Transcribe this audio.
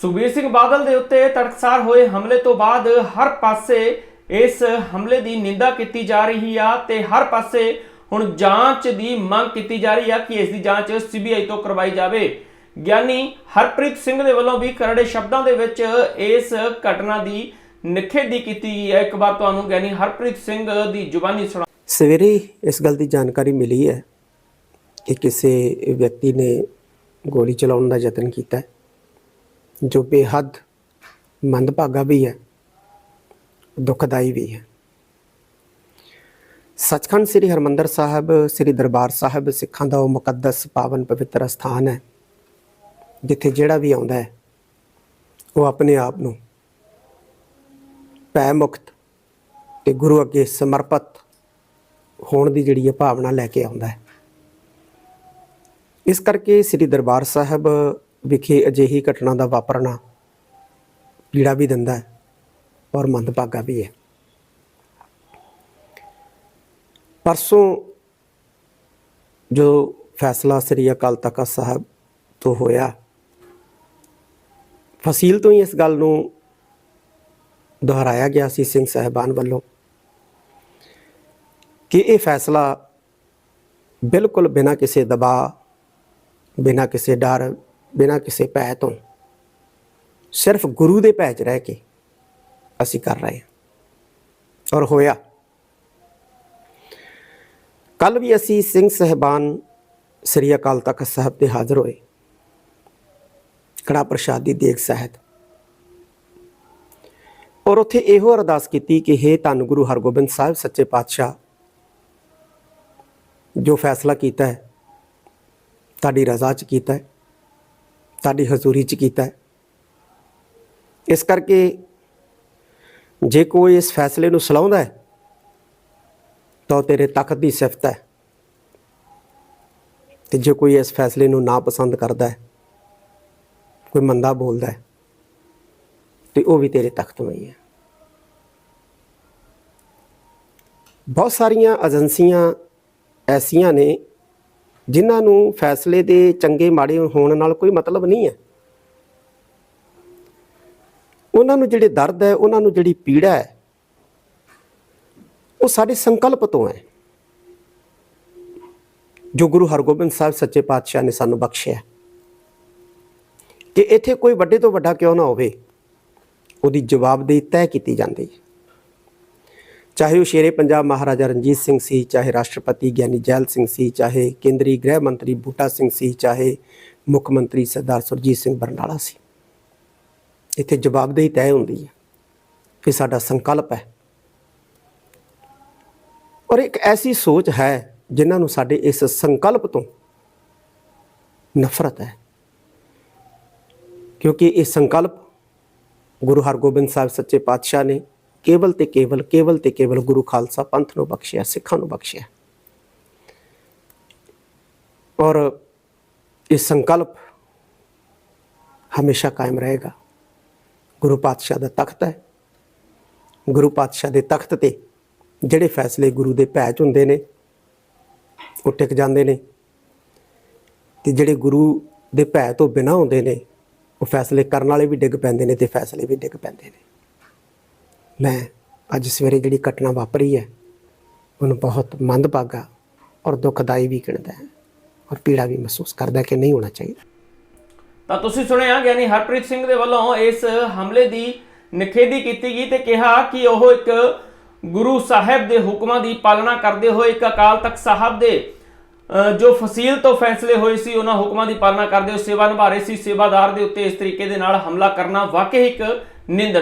ਸੁਖਬੀਰ ਸਿੰਘ ਬਾਦਲ ਦੇ ਉੱਤੇ ਤੜਕਸਾਰ ਹੋਏ ਹਮਲੇ ਤੋਂ ਬਾਅਦ ਹਰ ਪਾਸੇ ਇਸ ਹਮਲੇ ਦੀ ਨਿੰਦਾ ਕੀਤੀ ਜਾ ਰਹੀ ਆ ਤੇ ਹਰ ਪਾਸੇ ਹੁਣ ਜਾਂਚ ਦੀ ਮੰਗ ਕੀਤੀ ਜਾ ਰਹੀ ਆ ਕਿ ਇਸ ਦੀ ਜਾਂਚ ਸੀਬੀਆਈ ਤੋਂ ਕਰਵਾਈ ਜਾਵੇ। ਗਿਆਨੀ ਹਰਪ੍ਰੀਤ ਸਿੰਘ ਦੇ ਵੱਲੋਂ ਵੀ ਕਰੜੇ ਸ਼ਬਦਾਂ ਦੇ ਵਿੱਚ ਇਸ ਘਟਨਾ ਦੀ ਨਿਖੇਧੀ ਕੀਤੀ ਗਈ ਹੈ। ਇੱਕ ਵਾਰ ਤੁਹਾਨੂੰ ਗਿਆਨੀ ਹਰਪ੍ਰੀਤ ਸਿੰਘ ਦੀ ਜ਼ੁਬਾਨੀ ਸੁਣਾ ਸਵੇਰੇ ਇਸ ਗੱਲ ਦੀ ਜਾਣਕਾਰੀ ਮਿਲੀ ਹੈ ਕਿ ਕਿਸੇ ਵਿਅਕਤੀ ਨੇ ਗੋਲੀ ਚਲਾਉਣ ਦਾ ਯਤਨ ਕੀਤਾ ਹੈ, ਜੋ ਬੇਹੱਦ ਮੰਦਭਾਗਾ ਵੀ ਹੈ, ਦੁਖਦਾਈ ਵੀ ਹੈ। ਸੱਚਖੰਡ ਸ੍ਰੀ ਹਰਮੰਦਰ ਸਾਹਿਬ, ਸ੍ਰੀ ਦਰਬਾਰ ਸਾਹਿਬ ਸਿੱਖਾਂ ਦਾ ਉਹ ਮੁਕੱਦਸ ਪਾਵਨ ਪਵਿੱਤਰ ਸਥਾਨ ਹੈ, ਜਿੱਥੇ ਜਿਹੜਾ ਵੀ ਆਉਂਦਾ ਹੈ, ਉਹ ਆਪਣੇ ਆਪ ਨੂੰ ਭੈ ਮੁਕਤ ਤੇ ਗੁਰੂ ਅੱਗੇ ਸਮਰਪਿਤ ਹੋਣ ਦੀ ਜਿਹੜੀ ਹੈ ਭਾਵਨਾ ਲੈ ਕੇ ਆਉਂਦਾ ਹੈ। ਇਸ ਕਰਕੇ ਸ੍ਰੀ ਦਰਬਾਰ ਸਾਹਿਬ ਵਿਖੇ ਅਜਿਹੀ ਘਟਨਾ ਦਾ ਵਾਪਰਨਾ ਪੀੜਾ ਵੀ ਦਿੰਦਾ ਹੈ ਔਰ ਮੰਦਭਾਗਾ ਵੀ ਹੈ। ਪਰਸੋਂ ਜੋ ਫੈਸਲਾ ਸ੍ਰੀ ਅਕਾਲ ਤਖਤ ਸਾਹਿਬ ਤੋਂ ਹੋਇਆ, ਫਸੀਲ ਤੋਂ ਹੀ ਇਸ ਗੱਲ ਨੂੰ ਦੁਹਰਾਇਆ ਗਿਆ ਸੀ ਸਿੰਘ ਸਾਹਿਬਾਨ ਵੱਲੋਂ ਕਿ ਇਹ ਫੈਸਲਾ ਬਿਲਕੁਲ ਬਿਨਾਂ ਕਿਸੇ ਦਬਾਅ, ਬਿਨਾਂ ਕਿਸੇ ਡਰ ਬਿਨਾਂ ਕਿਸੇ ਭੈ ਤੋਂ। ਸਿਰਫ ਗੁਰੂ ਦੇ ਭੈ 'ਚ ਰਹਿ ਕੇ ਅਸੀਂ ਕਰ ਰਹੇ ਹਾਂ। ਔਰ ਹੋਇਆ। ਕੱਲ ਵੀ ਅਸੀਂ ਸਿੰਘ ਸਹਿਬਾਨ ਸ੍ਰੀ ਅਕਾਲ ਤਖਤ ਸਾਹਿਬ ਤੇ ਹਾਜ਼ਰ ਹੋਏ। ਕੜਾ ਪ੍ਰਸ਼ਾਦ ਦੀ ਦੇਗ ਸਹਿਤ। ਔਰ ਉੱਥੇ ਇਹੋ ਅਰਦਾਸ ਕੀਤੀ ਕਿ हे ਧੰਨ ਗੁਰੂ ਹਰਗੋਬਿੰਦ ਸਾਹਿਬ ਸੱਚੇ ਪਾਤਸ਼ਾਹ, ਜੋ ਫੈਸਲਾ ਕੀਤਾ ਹੈ, ਤੁਹਾਡੀ ਰਜ਼ਾ 'ਚ ਕੀਤਾ ਹੈ ਤੁਹਾਡੀ ਹਜ਼ੂਰੀ 'ਚ ਕੀਤਾ ਹੈ। ਇਸ ਕਰਕੇ ਜੇ ਕੋਈ ਇਸ ਫੈਸਲੇ ਨੂੰ ਸਲਾਉਂਦਾ ਹੈ, ਤਾਂ ਉਹ ਤੇਰੇ ਤਖਤ ਦੀ ਸਿਫਤ ਹੈ। ਤੇ ਜੇ ਕੋਈ ਇਸ ਫੈਸਲੇ ਨੂੰ ਨਾ ਪਸੰਦ ਕਰਦਾ ਹੈ, ਕੋਈ ਮੰਦਾ ਬੋਲਦਾ ਹੈ, ਤੇ ਉਹ ਵੀ ਤੇਰੇ ਤਖਤ ਵਿੱਚ ਹੈ। ਬਹੁਤ ਸਾਰੀਆਂ ਏਜੰਸੀਆਂ ਐਸੀਆਂ ਨੇ ਜਿਨ੍ਹਾਂ ਨੂੰ ਫੈਸਲੇ ਦੇ ਚੰਗੇ ਮਾੜੇ ਹੋਣ ਨਾਲ ਕੋਈ ਮਤਲਬ ਨਹੀਂ ਹੈ। ਉਹਨਾਂ ਨੂੰ ਜਿਹੜੇ ਦਰਦ ਹੈ, ਉਹਨਾਂ ਨੂੰ ਜਿਹੜੀ ਪੀੜਾ ਹੈ, ਉਹ ਸਾਡੇ ਸੰਕਲਪ ਤੋਂ ਹੈ। ਜੋ ਗੁਰੂ ਹਰਗੋਬਿੰਦ ਸਾਹਿਬ ਸੱਚੇ ਪਾਤਸ਼ਾਹ ਨੇ ਸਾਨੂੰ ਬਖਸ਼ਿਆ ਕਿ ਇੱਥੇ ਕੋਈ ਵੱਡੇ ਤੋਂ ਵੱਡਾ ਕਿਉਂ ਨਾ ਹੋਵੇ, ਉਹਦੀ ਜਵਾਬਦੇਹੀ ਤੈਅ ਕੀਤੀ ਜਾਂਦੀ ਹੈ। ਚਾਹੇ ਉਹ ਸ਼ੇਰੇ ਪੰਜਾਬ ਮਹਾਰਾਜਾ ਰਣਜੀਤ ਸਿੰਘ ਸੀ, ਚਾਹੇ ਰਾਸ਼ਟਰਪਤੀ ਗਿਆਨੀ ਜੈਲ ਸਿੰਘ ਸੀ, ਚਾਹੇ ਕੇਂਦਰੀ ਗ੍ਰਹਿ ਮੰਤਰੀ ਬੂਟਾ ਸਿੰਘ ਸੀ, ਚਾਹੇ ਮੁੱਖ ਮੰਤਰੀ ਸਰਦਾਰ ਸੁਰਜੀਤ ਸਿੰਘ ਬਰਨਾਲਾ ਸੀ। ਇੱਥੇ ਜਵਾਬਦੇਹੀ ਤੈਅ ਹੁੰਦੀ ਹੈ ਇਹ ਸਾਡਾ ਸੰਕਲਪ ਹੈ। ਔਰ ਇੱਕ ਐਸੀ ਸੋਚ ਹੈ ਜਿਨ੍ਹਾਂ ਨੂੰ ਸਾਡੇ ਇਸ ਸੰਕਲਪ ਤੋਂ ਨਫ਼ਰਤ ਹੈ। ਕਿਉਂਕਿ ਇਹ ਸੰਕਲਪ ਗੁਰੂ ਹਰਗੋਬਿੰਦ ਸਾਹਿਬ ਸੱਚੇ ਪਾਤਸ਼ਾਹ ਨੇ ਕੇਵਲ ਤੇ ਕੇਵਲ ਕੇਵਲ ਤੇ ਕੇਵਲ ਗੁਰੂ ਖਾਲਸਾ ਪੰਥ ਨੂੰ ਬਖਸ਼ਿਆ, ਸਿੱਖਾਂ ਨੂੰ ਬਖਸ਼ਿਆ। ਔਰ ਇਹ ਸੰਕਲਪ ਹਮੇਸ਼ਾ ਕਾਇਮ ਰਹੇਗਾ। ਗੁਰੂ ਪਾਤਸ਼ਾਹ ਦਾ ਤਖਤ ਹੈ। ਗੁਰੂ ਪਾਤਸ਼ਾਹ ਦੇ ਤਖਤ ਤੇ ਜਿਹੜੇ ਫੈਸਲੇ ਗੁਰੂ ਦੇ ਭੈ 'ਚ ਹੁੰਦੇ ਨੇ, ਉਹ ਟਿਕ ਜਾਂਦੇ ਨੇ। ਤੇ ਜਿਹੜੇ ਗੁਰੂ ਦੇ ਭੈ ਤੋਂ ਬਿਨਾਂ ਹੁੰਦੇ ਨੇ, ਉਹ ਫੈਸਲੇ ਕਰਨ ਵਾਲੇ ਵੀ ਡਿੱਗ ਪੈਂਦੇ ਨੇ ਤੇ ਫੈਸਲੇ ਵੀ ਡਿੱਗ ਪੈਂਦੇ ਨੇ। ਮੈਂ ਅੱਜ ਸਵੇਰੇ ਜਿਹੜੀ ਘਟਨਾ ਵਾਪਰੀ ਹੈ, ਉਹਨੂੰ ਬਹੁਤ ਮੰਦਭਾਗਾ ਔਰ ਦੁਖਦਾਈ ਵੀ ਗਿਣਦਾ ਹੈ ਔਰ ਪੀੜਾ ਵੀ ਮਹਿਸੂਸ ਕਰਦਾ ਕਿ ਨਹੀਂ ਹੋਣਾ ਚਾਹੀਦਾ। ਤਾਂ ਤੁਸੀਂ ਸੁਣਿਆ ਗਿਆਨੀ ਹਰਪ੍ਰੀਤ ਸਿੰਘ ਦੇ ਵੱਲੋਂ ਇਸ ਹਮਲੇ ਦੀ ਨਿਖੇਧੀ ਕੀਤੀ ਗਈ ਤੇ ਕਿਹਾ ਕਿ ਉਹ ਇੱਕ ਗੁਰੂ ਸਾਹਿਬ ਦੇ ਹੁਕਮਾਂ ਦੀ ਪਾਲਣਾ ਕਰਦੇ ਹੋਏ ਇੱਕ ਅਕਾਲ ਤਖਤ ਸਾਹਿਬ ਦੇ ਜੋ ਫਸੀਲ ਤੋਂ ਫੈਸਲੇ ਹੋਏ ਸੀ, ਉਹਨਾਂ ਹੁਕਮਾਂ ਦੀ ਪਾਲਣਾ ਕਰਦੇ ਹੋਏ ਸੇਵਾ ਨਿਭਾ ਰਹੇ ਸੀ। ਸੇਵਾਦਾਰ ਦੇ ਉੱਤੇ ਇਸ ਤਰੀਕੇ ਦੇ ਨਾਲ ਹਮਲਾ ਕਰਨਾ ਵਾਕਈ ਇੱਕ ਨਿੰਦਣ